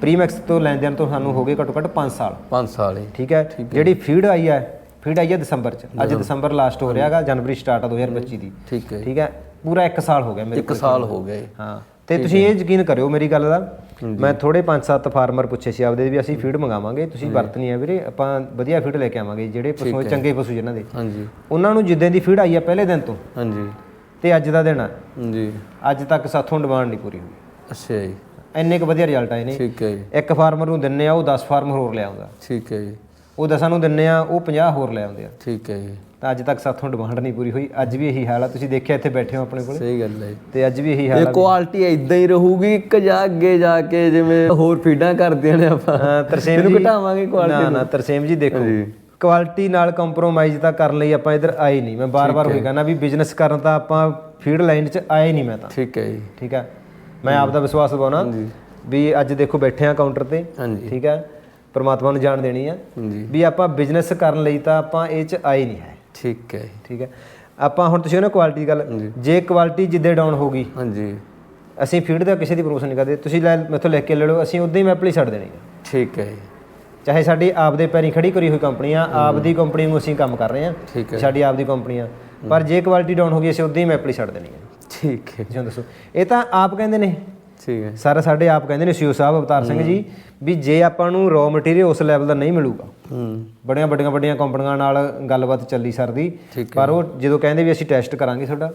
ਪ੍ਰੀਮੈਕਸ ਤੋਂ ਲੈਣ ਦੇਣ ਤੋਂ ਸਾਨੂੰ ਹੋ ਗਏ ਘੱਟੋ ਘੱਟ 5 ਸਾਲ। 5 ਸਾਲ ਹੀ। ਠੀਕ ਹੈ? ਜਿਹੜੀ ਫੀਡ ਆਈ ਹੈ ਫੀਡ ਆਈ ਹੈ ਦਸੰਬਰ ਚ। ਅੱਜ ਦਸੰਬਰ ਲਾਸਟ ਹੋ ਰਿਹਾਗਾ ਜਨਵਰੀ ਸਟਾਰਟ ਆ 2025 ਦੀ। ਠੀਕ ਹੈ। ਠੀਕ ਹੈ? ਪੂਰਾ 1 ਸਾਲ ਹੋ ਗਿਆ ਮੇਰੇ 1 ਸਾਲ ਹੋ ਗਏ। ਹਾਂ। ਤੇ ਤੁਸੀਂ ਇਹ ਯਕੀਨ ਕਰਿਓ ਮੇਰੀ ਗੱਲ ਦਾ ਮੈਂ ਥੋੜੇ 5-7 ਫਾਰਮਰ ਪੁੱਛੇ ਸੀ ਆਪਦੇ ਵੀ ਅਸੀਂ ਫੀਡ ਮੰਗਾਵਾਂਗੇ ਤੁਸੀਂ ਵਰਤਨੀ ਹੈ ਵੀਰੇ ਆਪਾਂ ਵਧੀਆ ਫੀਡ ਲੈ ਕੇ ਆਵਾਂਗੇ ਜਿਹੜੇ ਪਸ਼ੂ ਚੰਗੇ ਪਸ਼ੂ ਜਿਨ੍ਹਾਂ ਦੇ। ਹਾਂਜੀ। ਉਹਨਾਂ ਨੂੰ ਜਿੱਦਾਂ ਦੀ ਫੀਡ ਆਈ ਆ ਪਹਿਲੇ ਦਿਨ ਤੋਂ ਹਾਂਜੀ। ਤੇ ਅੱਜ ਦਾ ਦਿਨ ਆ। ਜੀ ਅੱਜ ਤੱਕ ਸਾਥੋਂ ਡਿਮਾਂਡ ਨਹੀਂ ਪੂਰੀ ਹੋਈ। ਅੱਛਾ ਜੀ। ਇੰਨੇ ਕੁ ਵਧੀਆ ਰਿਜ਼ਲਟ ਆਏ ਨੇ। ਠੀਕ ਹੈ ਜੀ। ਇੱਕ ਫਾਰਮਰ ਨੂੰ ਦਿੰਨੇ ਆ ਉਹ 10 ਫਾਰਮਰ ਹੋਰ ਲੈ ਆਉਂਦਾ। ਠੀਕ ਹੈ ਜੀ। ਉਹ 10 ਨੂੰ ਦਿੰਨੇ ਆ ਉਹ 50 ਹੋਰ ਲੈ ਆਉਂਦੇ ਆ। ਠੀਕ ਹੈ ਜੀ। ਤਾਂ ਅੱਜ ਤੱਕ ਸਾਥੋਂ ਡਿਮਾਂਡ ਨਹੀਂ ਪੂਰੀ ਹੋਈ। ਅੱਜ ਵੀ ਇਹੀ ਹਾਲ ਆ। ਤੁਸੀਂ ਦੇਖਿਆ ਇੱਥੇ ਬੈਠੇ ਹੋ ਆਪਣੇ ਕੋਲ? ਸਹੀ ਗੱਲ ਹੈ। ਤੇ ਅੱਜ ਵੀ ਇਹੀ ਹਾਲ ਇਹ ਆ ਕੁਆਲਿਟੀ ਇਦਾਂ ਹੀ ਰਹੂਗੀ ਇੱਕ ਜਾ ਅੱਗੇ ਜਾ ਕੇ ਜਿਵੇਂ ਹੋਰ ਫੀਡਾਂ ਕਰਦੀਆਂ ਨੇ ਆਪਾਂ। ਹਾਂ, ਤਰਸੇਮ ਜੀ ਘਟਾਵਾਂਗੇ ਕੁਆਲਿਟੀ ਨਾ ਨਾ। ਤਰਸੇਮ ਜੀ ਦੇਖੋ। ਕੁਆਲਿਟੀ ਨਾਲ ਕੰਪਰੋਮਾਈਜ਼ ਤਾਂ ਕਰਨ ਲਈ ਆਪਾਂ ਇਧਰ ਆਏ ਨਹੀਂ। ਮੈਂ ਬਾਰ-ਬਾਰ ਹੋਈ ਕਹਿੰਦਾ ਵੀ ਬਿਜ਼ਨਸ ਕਰਨ ਤਾਂ ਆਪਾਂ ਫੀਡ ਲਾਈਨ 'ਚ ਆਏ ਨਹੀਂ ਮੈਂ ਤਾਂ। ਠੀਕ ਹੈ ਜੀ। ਠੀਕ ਹੈ ਮੈਂ ਆਪ ਦਾ ਵਿਸ਼ਵਾਸ ਦਿਵਾਉਣਾ ਵੀ ਅੱਜ ਦੇਖੋ ਬੈਠੇ ਆ ਕਾਊਂਟਰ ਤੇ ਠੀਕ ਹੈ? ਪ੍ਰਮਾਤਮਾ ਨੂੰ ਜਾਣ ਦੇਣੀ ਆ। ਵੀ ਆਪਾਂ ਬਿਜ਼ਨਸ ਕਰਨ ਲਈ ਤਾਂ ਆਪਾਂ ਇਹ 'ਚ ਆਏ ਨਹੀਂ ਹੈ। ਠੀਕ ਹੈ। ਠੀਕ ਹੈ? ਆਪਾਂ ਹੁਣ ਤੁਸੀਂ ਉਹਨਾਂ ਕੁਆਲਿਟੀ ਦੀ ਗੱਲ ਜੇ ਕੁਆਲਿਟੀ ਜਿੱਦੇ ਡਾਊਨ ਹੋਗੀ ਹਾਂਜੀ। ਅਸੀਂ ਫੀਡ ਦਾ ਕਿਸੇ ਦੀ ਪ੍ਰੋਮੋਸ਼ਨ ਨਹੀਂ ਕਰਦੇ। ਤੁਸੀਂ ਲੈ ਮੈਥੋਂ ਲਿਖ ਕੇ ਲੈ ਲਓ ਅਸੀਂ ਉਦਾਂ ਹੀ ਮੈਪਲੀ ਛੱਡ ਦੇਣੀ ਹੈ ਠੀਕ ਹੈ। ਚਾਹੇ ਸਾਡੀ ਆਪ ਦੇ ਪੈਰੀ ਖੜੀ ਕਰੀ ਹੋਈ ਕੰਪਨੀ ਆ ਆਪ ਦੀ ਕੰਪਨੀ ਨੂੰ ਅਸੀਂ ਕੰਮ ਕਰ ਰਹੇ ਹਾਂ ਠੀਕ ਹੈ। ਸਾਡੀ ਆਪ ਦੀ ਕੰਪਨੀ ਆ ਪਰ ਜੇ ਕੁਆਲਿਟੀ ਡਾਊਨ ਹੋ ਗਈ ਅਸੀਂ ਉਦਾਂ ਹੀ ਮੈਪਲੀ ਛੱਡ ਦੇਣੀ ਹੈ ਠੀਕ ਹੈ ਹੁਣ ਦੱਸੋ। ਇਹ ਤਾਂ ਆਪ ਕਹਿੰਦੇ ਨੇ। ਠੀਕ ਹੈ। ਸਰ ਸਾਡੇ ਆਪ ਕਹਿੰਦੇ ਨੇ ਸੀਓ ਸਾਹਿਬ ਅਵਤਾਰ ਸਿੰਘ ਜੀ ਵੀ ਜੇ ਆਪਾਂ ਨੂੰ ਰॉ ਮਟੀਰੀਅਲ ਉਸ ਲੈਵਲ ਦਾ ਨਹੀਂ ਮਿਲੂਗਾ। ਹੂੰ। ਬੜੀਆਂ ਵੱਡੀਆਂ ਵੱਡੀਆਂ ਕੰਪਨੀਆਂ ਨਾਲ ਗੱਲਬਾਤ ਚੱਲੀ ਸਰ ਦੀ ਠੀਕ ਪਰ ਉਹ ਜਦੋਂ ਕਹਿੰਦੇ ਵੀ ਅਸੀਂ ਟੈਸਟ ਕਰਾਂਗੇ ਤੁਹਾਡਾ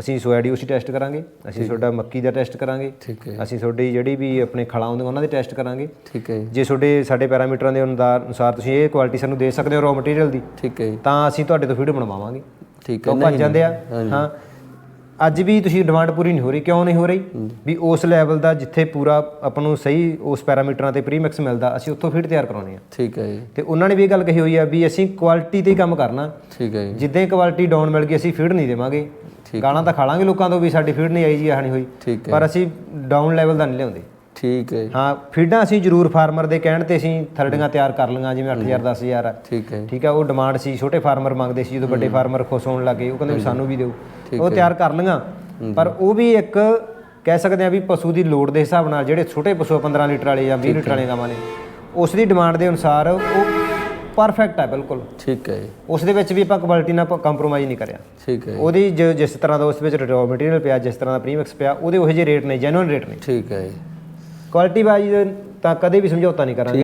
ਅਸੀਂ ਸੋਇਆਡੀ ਉਸੇ ਟੈਸਟ ਕਰਾਂਗੇ ਅਸੀਂ ਤੁਹਾਡਾ ਮੱਕੀ ਦਾ ਟੈਸਟ ਕਰਾਂਗੇ ਠੀਕ ਹੈ। ਅਸੀਂ ਤੁਹਾਡੀ ਜਿਹੜੀ ਵੀ ਆਪਣੇ ਖਲਾ ਹੁੰਦੇ ਉਹਨਾਂ ਦੇ ਟੈਸਟ ਕਰਾਂਗੇ। ਠੀਕ ਹੈ। ਜੀ। ਤੁਹਾਡੇ ਸਾਡੇ ਪੈਰਾਮੀਟਰਾਂ ਦੇ ਅਨੁਸਾਰ ਤੁਸੀਂ ਇਹ ਕੁਆਲਿਟੀ ਸਾਨੂੰ ਦੇ ਸਕਦੇ ਹੋ ਰॉ ਮਟੀਰੀਅਲ ਦੀ ਠੀਕ ਹੈ। ਤਾਂ ਅਸੀਂ ਤੁਹਾਡੇ ਤੋਂ ਫੀਡ ਬਣਵਾਵਾਂਗੇ। ਠੀਕ ਹੈ। ਉਹ ਭੱਜ ਜਾਂਦੇ ਆ। ਹਾਂ। ਅੱਜ ਵੀ ਤੁਸੀਂ ਡਿਮਾਂਡ ਪੂਰੀ ਨਹੀਂ ਹੋ ਰਹੀ ਕਿਉਂ ਨਹੀਂ ਹੋ ਰਹੀ? ਵੀ ਉਸ ਲੈਵਲ ਦਾ ਜਿੱਥੇ ਪੂਰਾ ਆਪਾਂ ਨੂੰ ਸਹੀ ਉਸ ਪੈਰਾਮੀਟਰਾਂ ਤੇ ਪ੍ਰੀਮਿਕਸ ਮਿਲਦਾ ਅਸੀਂ ਉੱਥੋਂ ਫੀਡ ਤਿਆਰ ਕਰਾਉਣੀ ਆ ਠੀਕ ਹੈ ਜੀ। ਤੇ ਉਹਨਾਂ ਨੇ ਵੀ ਇਹ ਗੱਲ ਕਹੀ ਹੋਈ ਆ ਵੀ ਅਸੀਂ ਕੁਆਲਿਟੀ ਤੇ ਹੀ ਕੰਮ ਕਰਨਾ। ਠੀਕ ਹੈ ਜੀ। ਜਿੱਦਾਂ ਕੁਆਲਿਟੀ ਡਾਊਨ ਮਿਲ ਗਈ ਅਸੀਂ ਫੀਡ ਨਹੀਂ ਦੇਵਾਂਗੇ। ਗਾਲਾਂ ਤਾਂ ਖਾ ਲਾਂਗੇ ਲੋਕਾਂ ਤੋਂ ਵੀ ਸਾਡੀ ਫੀਡ ਨਹੀਂ ਆਈ ਜੀ ਆਹ ਨਹੀਂ ਹੋਈ। ਠੀਕ ਪਰ ਅਸੀਂ ਡਾਊਨ ਲੈਵਲ ਦਾ ਨਹੀਂ ਲਿਆਉਂਦੇ। ਠੀਕ ਹੈ। ਹਾਂ ਫੀਡਾਂ ਅਸੀਂ ਜ਼ਰੂਰ ਫਾਰਮਰ ਦੇ ਕਹਿਣ ਤੇ ਅਸੀਂ ਥਰਡੀਆਂ ਤਿਆਰ ਕਰ ਲਈਆਂ ਜਿਵੇਂ 8000 10000 ਆ ਠੀਕ ਹੈ। ਠੀਕ ਆ ਉਹ ਡਿਮਾਂਡ ਸੀ ਛੋਟੇ ਫਾਰਮਰ ਮੰਗਦੇ ਸੀ ਜਦੋਂ ਵੱਡੇ ਫਾਰਮਰ ਖੁਸ਼ ਹੋਣ ਲੱਗੇ ਉਹ ਕਹਿੰਦੇ ਵੀ ਸਾਨੂੰ ਵੀ ਦਿਓ। ਉਹ ਤਿਆਰ ਕਰ ਲਈਆਂ। ਪਰ ਉਹ ਵੀ ਇੱਕ ਕਹਿ ਸਕਦੇ ਆ ਵੀ ਪਸ਼ੂ ਦੀ ਲੋੜ ਦੇ ਹਿਸਾਬ ਨਾਲ ਜਿਹੜੇ ਛੋਟੇ ਪਸ਼ੂ ਆ, 15 ਲੀਟਰ ਵਾਲੇ ਜਾਂ 20 ਲੀਟਰ ਵਾਲੇ ਗਾਵਾਂ ਨੇ ਉਸ ਦੀ ਡਿਮਾਂਡ ਦੇ ਅਨੁਸਾਰ ਉਹ ਪਰਫੈਕਟ ਹੈ ਬਿਲਕੁਲ। ਠੀਕ ਹੈ। ਉਸ ਦੇ ਵਿੱਚ ਵੀ ਆਪਾਂ ਕੁਆਲਿਟੀ ਨਾਲ ਕੰਪਰੋਮਾਈਜ਼ ਨਹੀਂ ਕਰਿਆ। ਠੀਕ ਹੈ। ਉਹਦੀ ਜਿਸ ਤਰ੍ਹਾਂ ਦਾ ਉਸ ਵਿੱਚ ਰॉ ਮਟੀਰੀਅਲ ਪਿਆ ਜਿਸ ਤਰ੍ਹਾਂ ਦਾ ਪ੍ਰੀਮਿਕਸ ਪਿਆ ਉਹਦੇ ਉਹੋ ਜਿਹੇ ਰੇਟ ਨੇ ਜੈਨੂਇਨ ਰੇਟ ਨੇ। ਠੀਕ ਹੈ ਜੀ। ਕੁਆਲਿਟੀ ਵਾਈਜ਼ ਤਾਂ ਕਦੇ ਵੀ ਸਮਝੌਤਾ ਨਹੀਂ ਕਰਾਂਗੇ